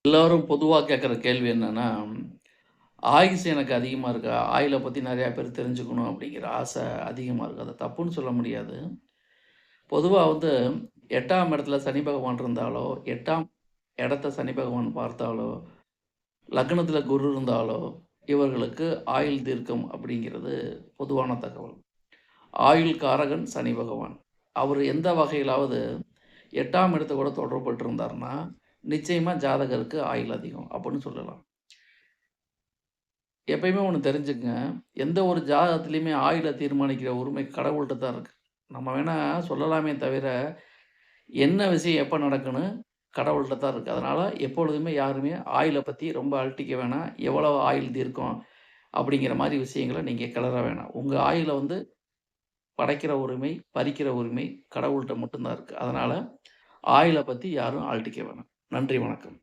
எல்லோரும் பொதுவாக கேட்குற கேள்வி என்னென்னா ஆயுசு எனக்கு அதிகமாக இருக்கா? ஆயிலை பற்றி நிறையா பேர் தெரிஞ்சுக்கணும் அப்படிங்கிற ஆசை அதிகமாக இருக்குது அதை தப்புன்னு சொல்ல முடியாது. பொதுவாக வந்து எட்டாம் இடத்துல சனி பகவான் இருந்தாலோ, எட்டாம் இடத்த சனி பகவான் பார்த்தாலோ, லக்னத்தில் குரு இருந்தாலோ, இவர்களுக்கு ஆயுள் தீர்க்கம் அப்படிங்கிறது பொதுவான தகவல். ஆயுள் காரகன் சனி பகவான். அவர் எந்த வகையிலாவது எட்டாம் இடத்த கூட தொடர்புபட்டிருந்தாருன்னா, நிச்சயமாக ஜாதகருக்கு ஆயுள் அதிகம் அப்படின்னு சொல்லலாம். எப்பயுமே ஒன்று தெரிஞ்சுக்கங்க. எந்த ஒரு ஜாதகத்துலேயுமே ஆயுளை தீர்மானிக்கிற உரிமை கடவுள்கிட்ட தான் இருக்குது நம்ம வேணால் சொல்லலாமே தவிர, என்ன விஷயம் எப்போ நடக்குன்னு கடவுள்கிட்ட தான் இருக்குது அதனால் எப்பொழுதுமே யாருமே ஆயிலை பற்றி ரொம்ப அழட்டிக்க வேணாம். எவ்வளோ ஆயுள் தீர்க்கும் அப்படிங்கிற மாதிரி விஷயங்களை நீங்கள் கிளற வேணாம். உங்கள் ஆயுள வந்து படைக்கிற உரிமை, பறிக்கிற உரிமை கடவுள்கிட்ட மட்டும்தான் இருக்குது அதனால் ஆயிலை பற்றி யாரும் அழட்டிக்க வேணாம். நன்றி, வணக்கம்.